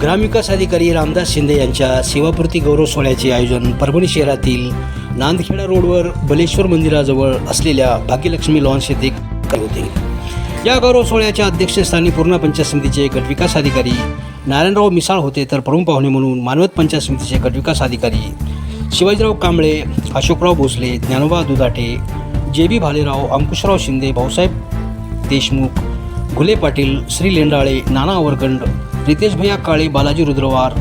ग्रामविकास अधिकारी रामदास शिंदे यांच्या सेवापूर्ती गौरव सोहळ्याचे आयोजन परभणी शहरातील नांदखेडा रोडवर बलेश्वर मंदिराजवळ असलेल्या भाग्यलक्ष्मी लॉन्स येथे होते. या गौरव सोहळ्याच्या अध्यक्षस्थानी पूर्णा पंचायत समितीचे गटविकास अधिकारी नारायणराव मिसाळ होते तर प्रमुख पाहुणे म्हणून मानवत पंचायत समितीचे गटविकास अधिकारी शिवाजीराव कांबळे अशोकराव भोसले ज्ञानोबा दुधाटे जे बी भालेराव अंकुशराव शिंदे भाऊसाहेब देशमुख घुले पाटील श्री लेंडाळे नाना आवरगंड रितेश भैया Kale Balaji Rudrawar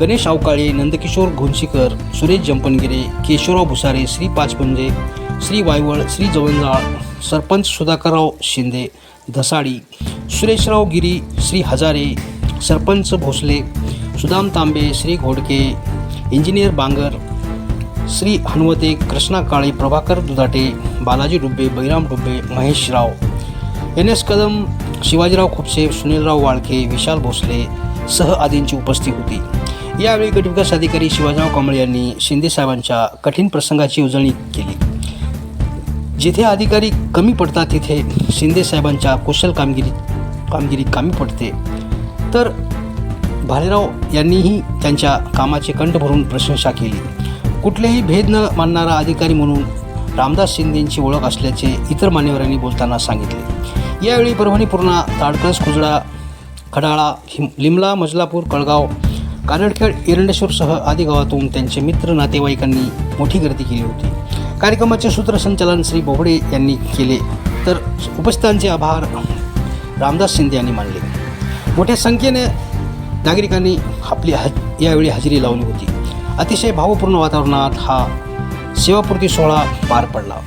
Ganesh Avkale Nandkishor Ghonshikar Suresh Jampangire Keshavrao Bhusare Shri Pachpanje Shri Waywal Shri Jawanjal sarpanch Sudhakarrao Shinde Dhasadi Sureshrao Giri Shri Hazare sarpanch Bhosale Sudam Tambe Shri Ghodke engineer Bangar Shri Hanuvate Krishna Kale Prabhakar Dudhate Balaji Dubbe Bairam Dubbe Mahesh Rao N S Kadam Shivajirao Khupse Sunilrao Walke Vishal Bhosale सह आदींची उपस्थिती होती. यावेळी गटविकास अधिकारी शिवाजीराव कांबळे यांनी शिंदे साहेबांच्या कठीण प्रसंगाची उजळणी केली. जिथे अधिकारी कमी पडतात तिथे शिंदे साहेबांच्या कुशल कामगिरी कामगिरी कमी पडते. तर भालेराव यांनीही त्यांच्या कामाचे कंठ भरून प्रशंसा केली. कुठलेही भेद न मानणारा अधिकारी म्हणून रामदास शिंदेंची ओळख असल्याचे इतर मान्यवरांनी बोलताना सांगितले. यावेळी परभणी पूर्णा ताडकळस कुजडा खडाळा हिम लिमला मजलापूर कळगाव कानडखेड एरंडेश्वरसह आदी गावातून त्यांचे मित्र नातेवाईकांनी मोठी गर्दी केली होती. कार्यक्रमाचे सूत्रसंचालन श्री बोबडे यांनी केले तर उपस्थितांचे आभार रामदास शिंदे यांनी मानले. मोठ्या संख्येने नागरिकांनी आपली ह यावेळी हजेरी लावली होती. अतिशय भावपूर्ण वातावरणात हा सेवापूर्ती सोहळा पार पडला.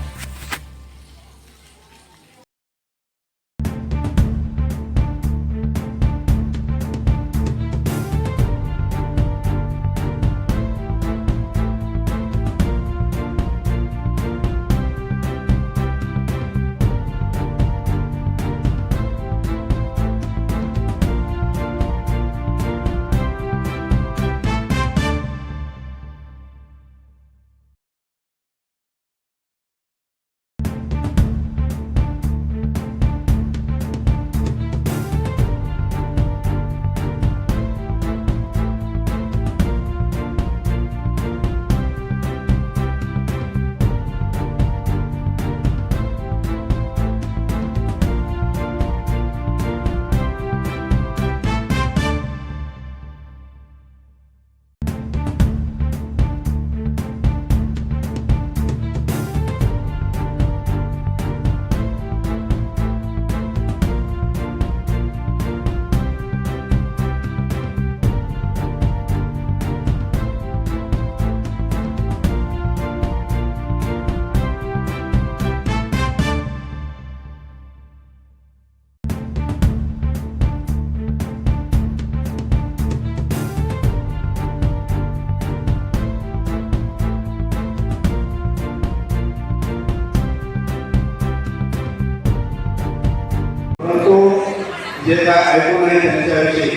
जे काय ऐकून आहे त्यांच्याविषयी.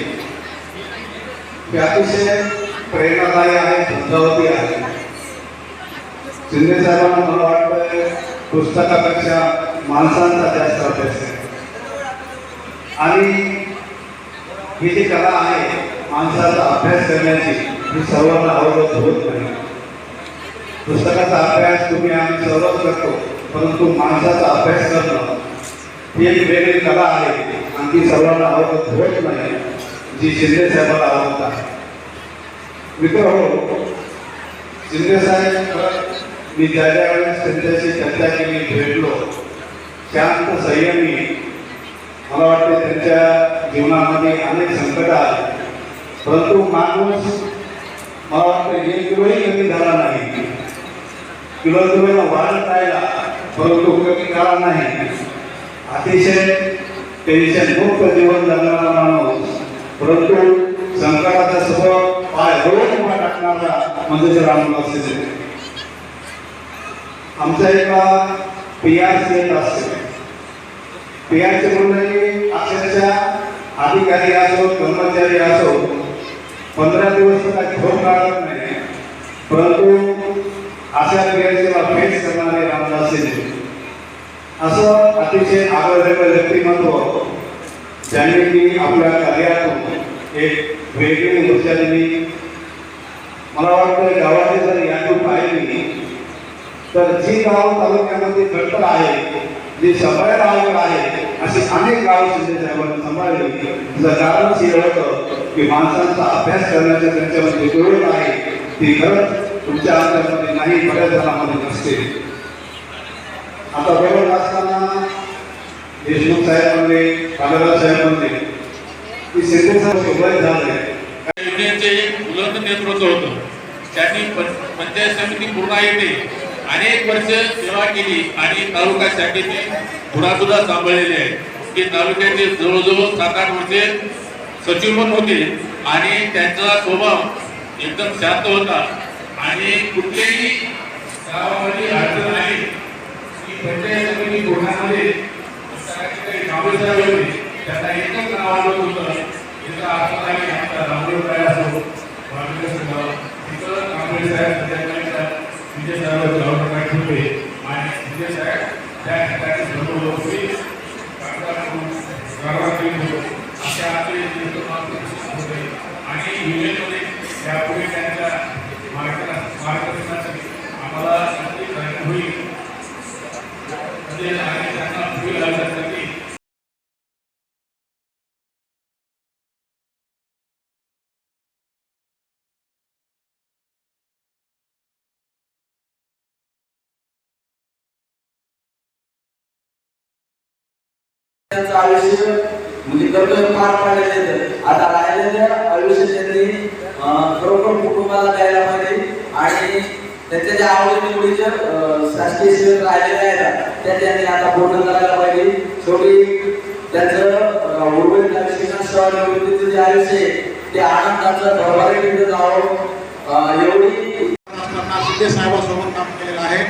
ते अतिशय प्रेरणादायी आहे धंदावती आहे. शिंदे साहेबांना मला वाटतं पुस्तकापेक्षा माणसांचा जास्त अभ्यास आहे. आणि ही जी कला आहे माणसाचा अभ्यास करण्याची ही सर्वांना अवगत होत नाही. पुस्तकाचा अभ्यास तुम्ही आम्ही सर्वच करतो परंतु माणसाचा अभ्यास करणं ही एक वेगळी कला आहे. आणखी सर्वांना अवगत होत नाही जी शिंदे साहेबाला आवडत आहे मित्र हो शिंदे साहेब मी ज्या ज्या वेळेस त्यांच्याशी चर्चा केली भेटलो शांत संयमी मला वाटते त्यांच्या जीवनामध्ये अनेक संकट आले. परंतु माणूस मला वाटतं एक किलोही कमी झाला नाही. किलो तुम्ही वाढत राहिला परंतु कमी झाला नाही. अतिशय टेन्शन मुक्त जीवन जगणारा माणूस परंतु संकटाचा स्वभाव पाय रोज उभा टाकणारा म्हणजे रामदास आमचा एका पियास येत असते पियाचे आर मंडळी अक्षरशः अधिकारी असो कर्मचारी असो पंधरा दिवस तर काही झोप काढत नाही. परंतु अशा क्रियासेवा फेस करणारे रामदास असं अतिशय आवडलेलं व्यक्तिमत्व ज्यांनी की आपल्या कार्यातून एक वेगळी ऊर्जा दिली. मला वाटतं गावाची जर यादी पाहिली तर जी गाव तालुक्यामध्ये घट्ट आहे जी सफाई गावं आहे अशी अनेक गाव शिंदे साहेबांनी सांभाळली तिचं कारणच हे होतं की माणसांचा अभ्यास करण्याच्या त्यांच्यामध्ये जोडत आहे ती खरंच तुमच्या अंतरामध्ये नाही बऱ्याच जणांमध्ये नसते. आता बरोबर असताना देशमुख साहेब म्हणले कागरराव साहेब म्हणले की शिंदे साहेब सोबत झाले युनियनचे एक नेतृत्व होतं. त्यांनी पंचायत समिती पूर्ण येते अनेक वर्ष सेवा केली आणि तालुका शाखेचे पुढा सुद्धा सांभाळलेली आहे. ते तालुक्याचे जवळजवळ सात आठ वर्षे सचिव पण होते आणि त्यांचा स्वभाव एकदम शांत होता. आणि कुठल्याही गावामध्ये अडचण नाही त्यांच्या पंचायत समिती पूर्णामध्ये त्यांना एकच नाव आलं होतं याचा अर्थ आहे? आमचा रामदेव असो गाव तिथं कांबळे साहेब संध्याकाळी विजय साहेब ठेवले. आणि विजय साहेब त्या ठिकाणी सर्व लोकही अशा आपले आणि युनियनमध्ये त्यापूर्वी त्यांनी त्यांचं आयुष्य म्हणजे कर्तव्य पार पाडलेलं आहे आता राहिलेल्या आयुष्य त्यांनी खरोखर कुटुंबाला द्यायला पाहिजे आणि त्यांच्या ज्या आवडी निवडीच्या शासकीय सेवेत राहिलेल्या आहेत त्या त्यांनी आता पूर्ण करायला पाहिजे. शेवटी त्यांचं उर्वरित आयुष्य सेवा निवृत्तीचं जे आयुष्य आहे ते आनंदाचं भरभारी तिथे जावं. एवढी असताना शिंदे साहेबांसोबत काम केलेलं आहे.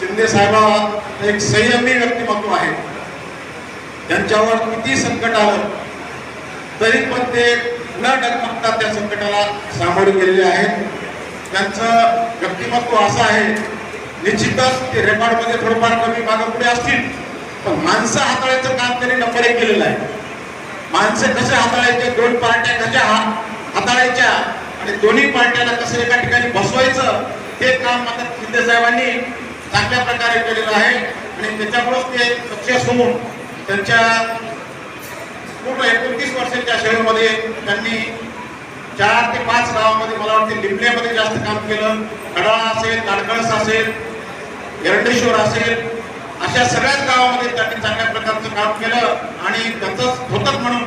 शिंदे साहेबा एक संयमी व्यक्तिमत्व आहे. त्यांच्यावर किती संकट आलं तरी पण ते न डगमगता त्या संकटाला सामोरे गेलेले आहेत. त्यांचं व्यक्तिमत्व असं आहे निश्चितच ते रेकॉर्डमध्ये थोडंफार कमी मागं पुढे असतील पण माणसं हाताळायचं काम त्यांनी नंबर एक केलेलं आहे. माणसं कसे हाताळायचे दोन पार्ट्या कशा हा- हाताळायच्या आणि दोन्ही पार्ट्याला कसं एका ठिकाणी बसवायचं ते काम मात्र शिंदे साहेबांनी चांगल्या प्रकारे केलेलं आहे. आणि त्याच्यामुळेच ते सक्सेस होऊन त्यांच्या पूर्ण एकोणतीस वर्षांच्या शहरामध्ये त्यांनी चार ते पाच गावामध्ये मला वाटते लिमल्यामध्ये जास्त काम केलं. कडाळा असेल नाडकळस असेल एरंडेश्वर असेल अशा सगळ्याच गावामध्ये त्यांनी चांगल्या प्रकारचं काम केलं आणि त्याचंच होतच म्हणून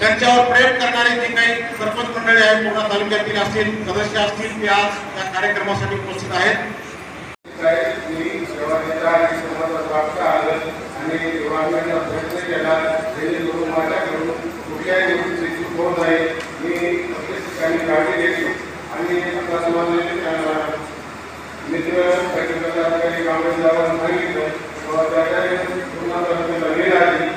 त्यांच्यावर प्रेम करणारे जे काही सरपंच मंडळी आहेत पूर्ण तालुक्यातील असतील सदस्य असतील ते आज त्या कार्यक्रमासाठी उपस्थित आहेत. आणि समाजात प्रयत्न केला जेणेकरून माझ्याकडून कुठल्याही गोष्टीची चूक होत नाही. मी प्रत्येक ठिकाणी काळजी घेतो. आणि आता समाजाने मित्र संघटनेचा अधिकारी जावं सांगितलं तेव्हा त्याकडे पुन्हा तालुक्याला वेळ आली.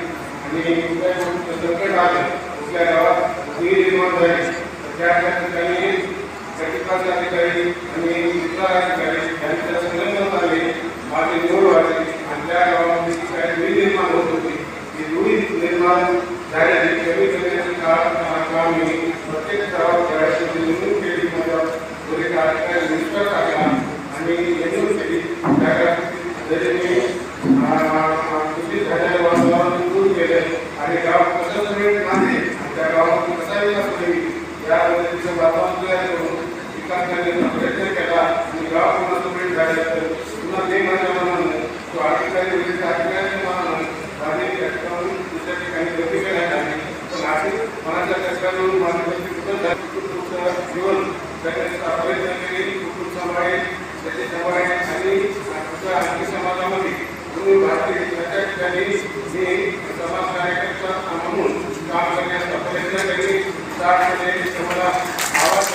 आणि कुठल्या गोष्टीचं संकट आलं कुठल्या गावात वीर निर्माण झाली त्या ठिकाणी प्रतिपादन अधिकारी आणि इतर त्या पद्धतीचं प्राधान्य करून प्रयत्न केला आणि गाव पुन्हा सुपीट झाले. तर पुन्हा ते माझ्या मनानं तो अधिकारी वगैरे अधिकाऱ्यांच्या मनानं माझे करून दुसऱ्या ठिकाणी गर्दी करायला लागली पण आधी मनाच्या कष्टावरून माझी गर्दी कुठं झाली? कुटुंबाचं जीवन जगण्याचा प्रयत्न केले कुटुंब समाज त्याचे समाज आणि आमच्या आणखी समाजामध्ये तुम्ही भारतीय त्या ठिकाणी मी समाज कार्यकर्ता म्हणून काम करण्याचा प्रयत्न केले आवाज